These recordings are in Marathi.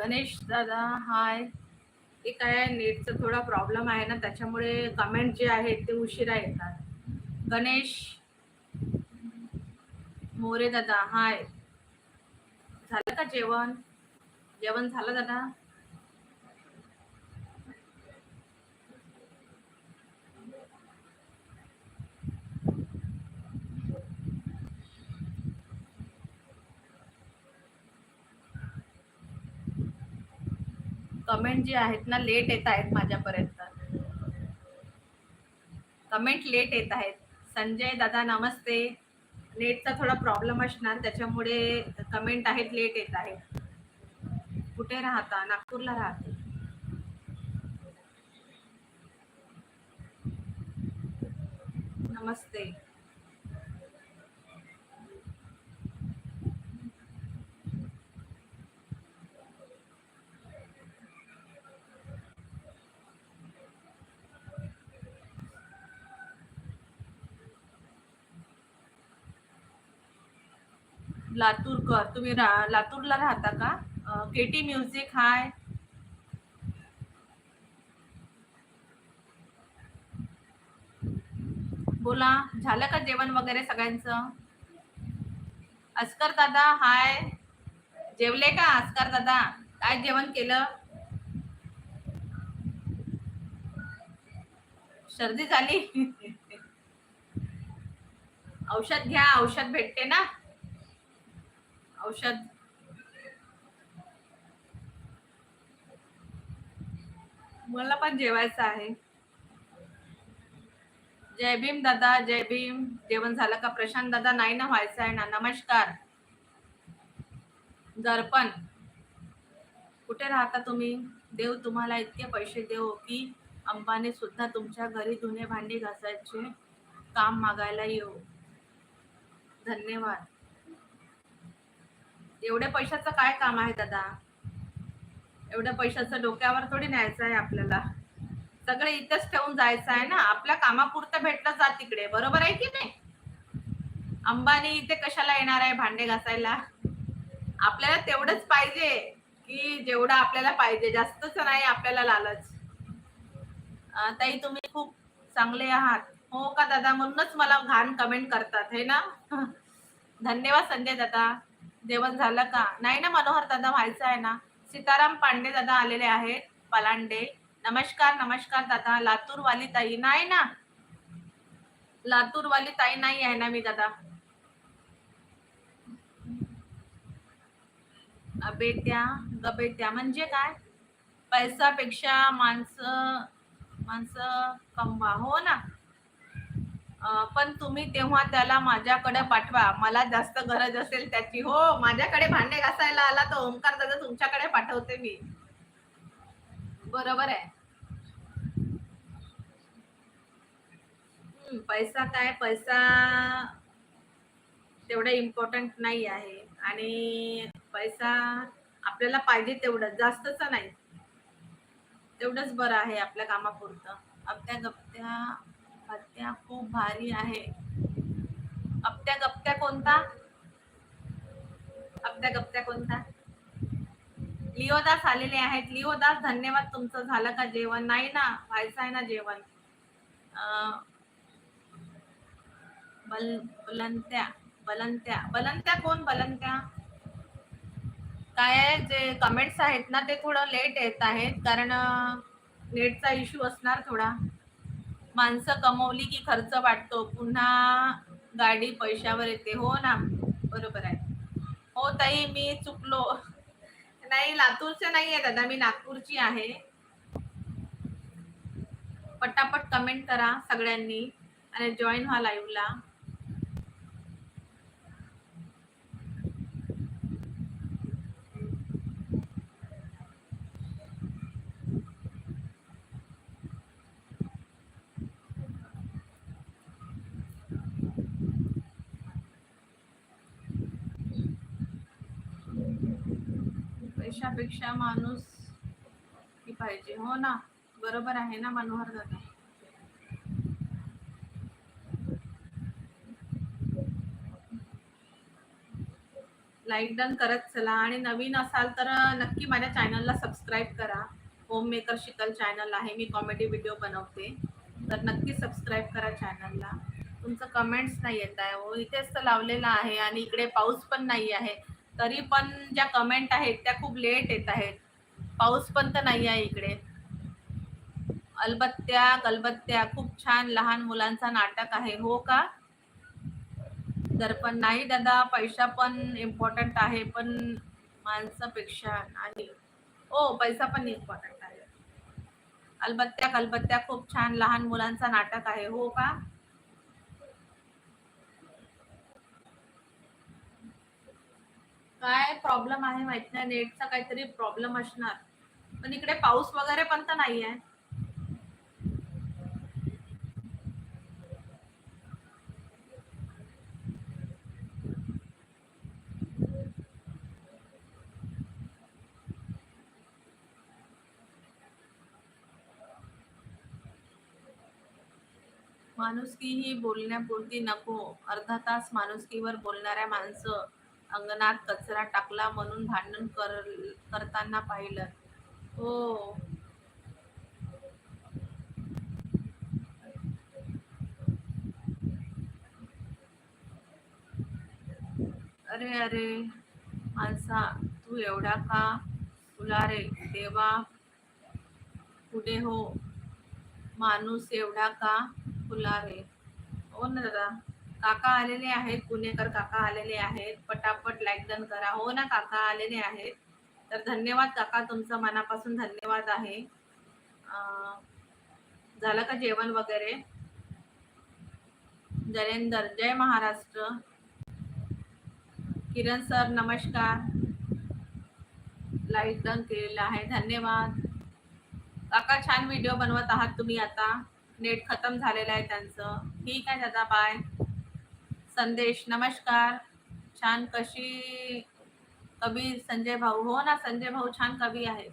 गणेश दादा हाय ते काय नेटचा थोडा प्रॉब्लेम आहे ना त्याच्यामुळे कमेंट जे आहेत ते उशिरा येतात. गणेश मोरे दादा हाय झालं का जेवण? जेवण झालं दादा? कमेंट जे आहेत ना लेट येत आहेत माझ्यापर्यंत. कमेंट लेट येत आहेत. संजय दादा नमस्ते. नेटचा थोडा प्रॉब्लेम असणार त्याच्यामुळे कमेंट आहेत लेट येत आहेत. कुठे राहता? नागपूरला राहते. नमस्ते. लातूरकर तुम्ही रा लातूरला राहता का? K T music hi. बोला झालं का जेवण वगैरे सगळ्यांचं? अस्कर दादा हाय. जेवले का अस्कर दादा? काय जेवण केलं? सर्दी झाली. औषध घ्या औषध भेटते ना. औषध. मला पण जेवायचं आहे. जय भीम दादा जय भीम. जेवण झालं का? प्रशांत दादा नाही ना व्हायचं आहे ना? नमस्कार. दर्पण. कुठे राहता तुम्ही? देव तुम्हाला इतके पैसे देऊ की अंबाने सुद्धा तुमच्या घरी धुणे भांडी घासायचे काम मागायला येऊ. धन्यवाद. एवढ्या पैशाचं काय काम आहे दादा? एवढ्या पैशाचं डोक्यावर थोडी न्यायचं आहे आपल्याला. सगळे इथंच ठेवून जायचं आहे ना? आपल्या कामापुरतं भेटलं जा तिकडे. बरोबर आहे की नाही? अंबानी इथे कशाला येणार आहे भांडे घासायला? आपल्याला तेवढंच पाहिजे की जेवढं आपल्याला पाहिजे. जास्तच नाही आपल्याला लालच. ताई तुम्ही खूप चांगले आहात. हो का दादा? म्हणूनच मला घाण कमेंट करतात हे ना? धन्यवाद संजय दादा. जेवण झालं का? नाही ना मनोहर दादा व्हायचं आहे ना? सीताराम पांडे दादा आलेले आहेत पलांडे. नमस्कार नमस्कार दादा. लातूर वाली ताई नाही ना? लातूरवाली ताई नाही आहे ना मी दादा? अबेत्या गबेत्या म्हणजे काय? पैसापेक्षा माणसं माणसं कमवा. हो ना? पण तुम्ही तेव्हा त्याला माझ्याकडे पाठवा. मला जास्त गरज असेल त्याची. हो माझ्याकडे भांडे घासायला आला तर ओंकार दादा तुमच्याकडे पाठवते मी. बरोबर आहे. पैसा काय? पैसा तेवढा इम्पॉर्टंट नाही आहे. आणि पैसा आपल्याला पाहिजे तेवढं. जास्तच नाही. तेवढंच बरं आहे आपल्या कामापुरतं. अप्त्या गप्त्या हत्या खूप भारी आहे. अपत्या गप्त्या कोणता? अपत्या गप्त्या कोणता? लिओदास आलेले आहेत. लिओदास धन्यवाद तुमचं. झालं का जेवण? नाही ना. व्हायचं आहे ना जेवण. बल बलंत्या बलंत्या. बलंत्या कोण? बलंत्या. काय जे कमेंट्स आहेत ना ते थोडं लेट येत आहेत. कारण नेटचा इश्यू असणार थोडा. माणसं कमवली की खर्च वाटतो. पुन्हा गाडी पैशावर येते. हो ना? बरोबर आहे. हो ताई मी चुकलो. नाही लातूरचे नाही आहे दादा. मी नागपूरची आहे. पटापट कमेंट करा सगळ्यांनी. आणि जॉईन व्हा लाईव्हला त्यापेक्षा माणूस की पाहिजे. हो ना? बरोबर आहे ना मनोहर दादा? लाईक डन करत चला. आणि नवीन असाल तर नक्की माझ्या चॅनलला सबस्क्राईब करा. होम मेकर शिकल चॅनल आहे. मी कॉमेडी व्हिडिओ बनवते. तर नक्की सबस्क्राईब करा चॅनलला तुमचं कमेंट्स नाही येत आहे. हो इथेच तर लावलेलं आहे. आणि इकडे पाऊस पण नाही आहे. तरी पण ज्या कमेंट आहेत त्या खूप लेट येत आहेत. पाऊस पण तर नाही आहे इकडे. अलबत्त्या गलबत्त्या खूप छान लहान मुलांचा नाटक आहे हो का? दर्पण नाही दादा पैसा पण इम्पॉर्टंट आहे पण माणसापेक्षा नाही. ओ पैसा पण इम्पॉर्टंट आहे. अलबत्त्या गलबत्त्या खूप छान लहान मुलांचा नाटक आहे हो का? काय प्रॉब्लेम आहे माहीत नाही. नेटचा काहीतरी प्रॉब्लेम असणार. पण इकडे पाऊस वगैरे पण तर नाही आहे माणुसकी ही बोलण्यापुरती नको. अर्धा तास माणुसकीवर बोलणाऱ्या माणसं अंगणात कचरा टाकला म्हणून भांडण कर करताना पाहिलं. हो. अरे अरे. माणसा तू एवढा का? तुला रे देवा. पुढे हो. माणूस एवढा का? फुला रे. हो ना दादा? काका आलेले आहेत पुणेकर काका आलेले आहेत पटापट लाईक डन करा. हो ना काका आलेले आहेत. तर धन्यवाद काका तुमचं मनापासून धन्यवाद आहे. झालं का जेवण वगैरे? जयेंदर जय महाराष्ट्र. किरण सर नमस्कार. लाईक डन केलेला आहे धन्यवाद. काका छान व्हिडिओ बनवत आहात तुम्ही आता. नेट खतम झालेलं आहे त्यांचं. ठीक आहे दादा बाय संदेश. नमस्कार. छान कशी कवी संजय भाऊ. हो ना संजय भाऊ छान कवी आहेत.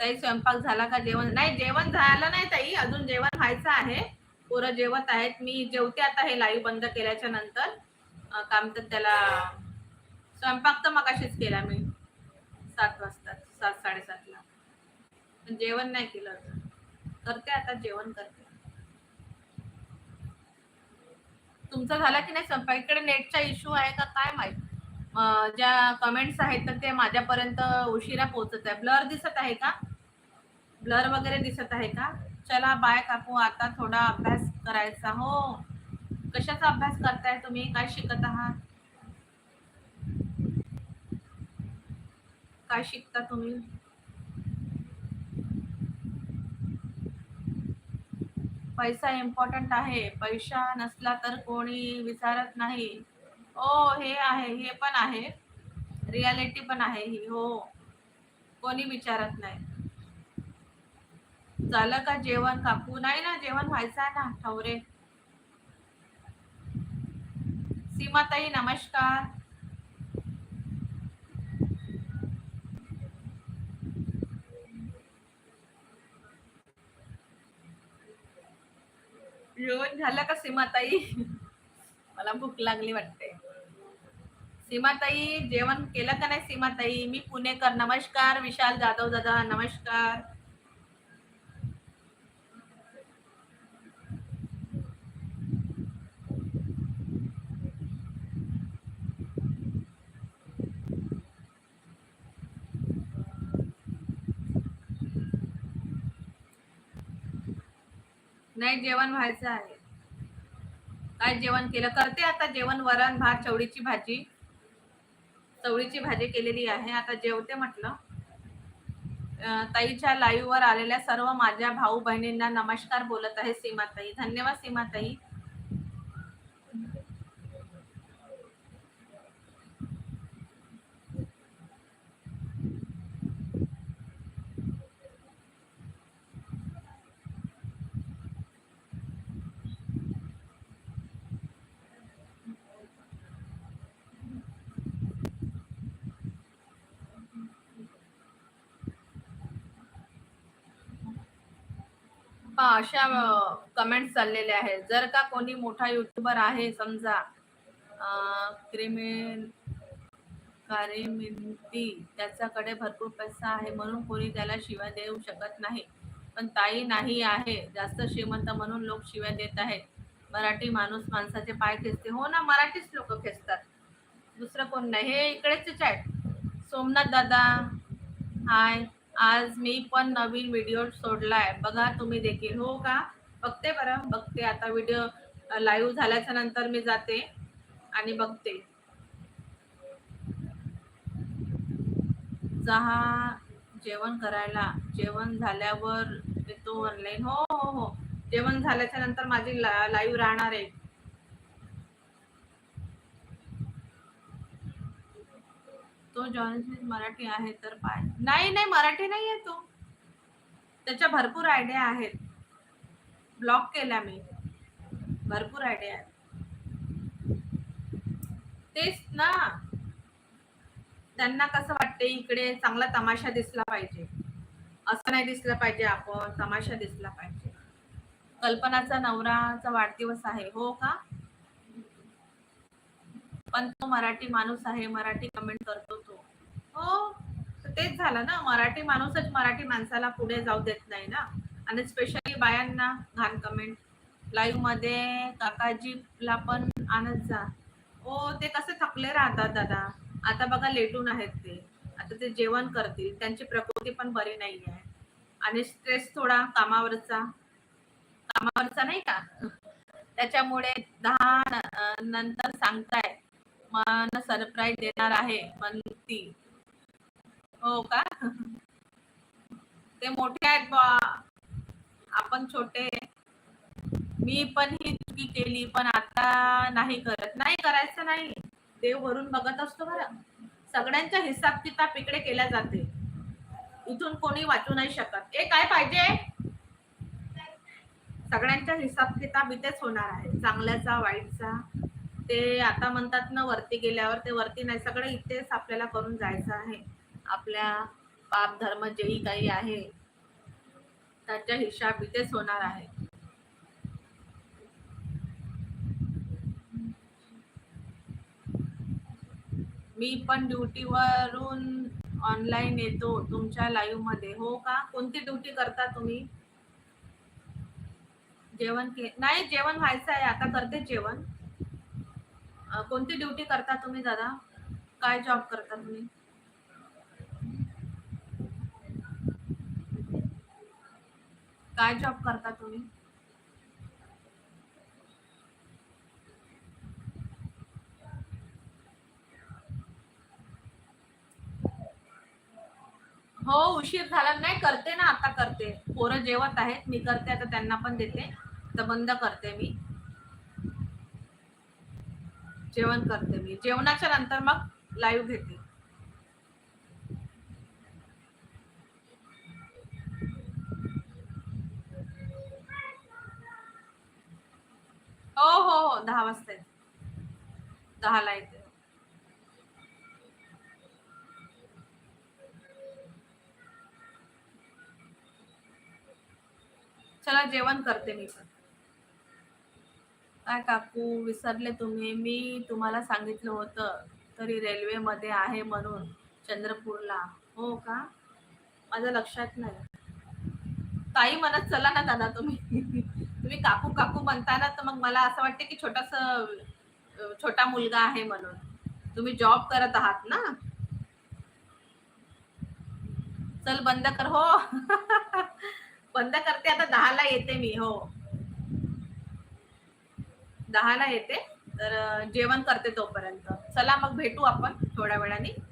ताई स्वयंपाक झाला का? जेवण? नाही जेवण झालं नाही ताई. अजून जेवण व्हायचं आहे. पोरं जेवत आहेत. मी जेवते आता हे लाईव्ह बंद केल्याच्यानंतर. काय म्हणतात त्याला स्वयंपाक तर मगाशीच केला मी. सात वाजता सात साडेसातला. पण जेवण नाही केलं अजून. करते आता जेवण करते. तुमचं झालं की नाही? स्वयंपाक इकडे नेटचा इश्यू आहे का? काय माहीत? ज्या कमेंट्स आहेत तर ते माझ्यापर्यंत उशिरा पोहोचत आहे. ब्लर दिसत आहे का? ब्लर वगैरे दिसत आहे का? चला बाय काकू. आता थोडा अभ्यास करायचा. हो. कशाचा अभ्यास करताय तुम्ही? काय शिकत आहात? काय शिकता तुम्ही? पैसा इम्पॉर्टंट आहे. पैसा नसला तर कोणी विचारत नाही. हो हे आहे हे पण आहे. रियालिटी पण आहे ही हो. कोणी विचारत नाही. झालं का जेवण? काकू? नाही ना जेवण व्हायचं आहे ना ठवरे सीमाताई नमस्कार. जेवण झालं का सीमाताई? मला भूक लागली वाटते. सीमाताई जेवण केलं का नाही सीमाताई? मी पुणेकर नमस्कार. विशाल जाधव दादा नमस्कार. नाही जेवण व्हायचं आहे. काय जेवण केलं? करते आता जेवण वरण भात चवळीची भाजी. चवळीची भाजी केलेली आहे. आता जेवते म्हटलं. ताईच्या लाईव्हवर आलेल्या सर्व माझ्या भाऊ बहिणींना नमस्कार बोलत आहे सीमाताई. धन्यवाद सीमाताई. पहा अशा कमेंट्स चाललेल्या आहेत. जर का कोणी मोठा युट्यूबर आहे समजा क्रिमिन कारिमिंती त्याच्याकडे भरपूर पैसा आहे म्हणून कोणी त्याला शिव्या देऊ शकत नाही. पण ताई नाही आहे जास्त श्रीमंत म्हणून लोक शिव्या देत आहेत. मराठी माणूस माणसाचे पाय खेचते. हो ना मराठीच लोक खेचतात. दुसरं कोण नाही. हे इकडेच आहेत. सोमनाथ दादा हाय आज मी पण नवीन व्हिडिओ सोडलाय. बघा तुम्ही देखील. हो का? बघते बरं. बघते. आता व्हिडिओ लाईव्ह झाल्याच्यानंतर मी जाते आणि बघते. जहा जेवण करायला. जेवण झाल्यावर येतो ऑनलाईन हो हो हो. जेवण झाल्याच्यानंतर माझी लाईव्ह राहणार आहे. तो जॉर्नलिस्ट मराठी आहे तर पाय नाही नाही मराठी नाही आहे तो. त्याच्या भरपूर आयडिया आहेत. ब्लॉक केल्या मी. भरपूर आयडिया आहेत. तेच ना. त्यांना कसं वाटते इकडे चांगला तमाशा दिसला पाहिजे. असं नाही दिसलं पाहिजे आपण तमाशा दिसला पाहिजे. कल्पनाचा नवराचा वाढदिवस आहे हो का? पण तो मराठी माणूस आहे मराठी कमेंट करतो तो. हो तेच झालं ना. मराठी माणूसच मराठी माणसाला पुढे जाऊ देत नाही ना. आणि स्पेशली बायांना घाण कमेंट लाईव्हमध्ये काकाजीला पण आणत जा. हो ते कसे थकले राहतात दादा. आता बघा लेटून आहेत ते. आता ते जेवण करतील. त्यांची प्रकृती पण बरी नाही आहे आणि स्ट्रेस थोडा कामावरचा. कामावरचा नाही का? त्याच्यामुळे दहा नंतर सांगताय मला सरप्राईज देणार आहे म्हणती हो का? ते मोठे आहेत बा आपण छोटे. मी पण ही चुकी केली पण आता नाही करत. नाही करायचं नाही. देव वरून बघत असतो बरं. सगळ्यांचा हिसाब किताब इकडे केला जाते. इथून कोणी वाचू नाही शकत. ए काय पाहिजे? सगळ्यांचा हिसाब किताब इथेच होणार आहे. चांगल्याचा वाईटचा. ते आता म्हणतात ना वरती गेल्यावर ते वरती नाही सगळं इथेच आपल्याला करून जायचं आहे. आपल्या पाप धर्म जेही काही आहे त्याचा हिशाब इथेच होणार आहे. मी पण ड्युटीवरून ऑनलाईन येतो तुमच्या लाईव्हमध्ये. हो का? कोणती ड्युटी करता तुम्ही? जेवण के नाही जेवण व्हायचं आहे आता करते जेवण. कोणती ड्युटी करता तुम्ही दादा? काय जॉब करता तुम्ही? काय जॉब करता तुम्ही? हो उशीर झाला. नाही करते ना आता करते. पोरं जेवत आहेत. मी करते आता त्यांना पण देते. तर बंद करते मी. जेवण करते मी. जेवणाच्या नंतर मग लाईव्ह घेते. हो हो हो दहा वाजता येते. दहाला येते. चला जेवण करते मी पण. काय काकू विसरले तुम्ही? मी तुम्हाला सांगितलं होतं तरी रेल्वेमध्ये आहे म्हणून चंद्रपूरला. हो का? माझ्या लक्षात नाही. ताई म्हणत चला ना दादा तुम्ही. तुम्ही काकू काकू म्हणता ना तर मग मला असं वाटतं की छोटास छोटा मुलगा आहे म्हणून. तुम्ही जॉब करत आहात ना? चल बंद कर हो. बंद करते आता दहाला येते मी हो. दहाला येते. तर जेवण करते तोपर्यंत. चला मग भेटू आपण थोड्या वेळाने.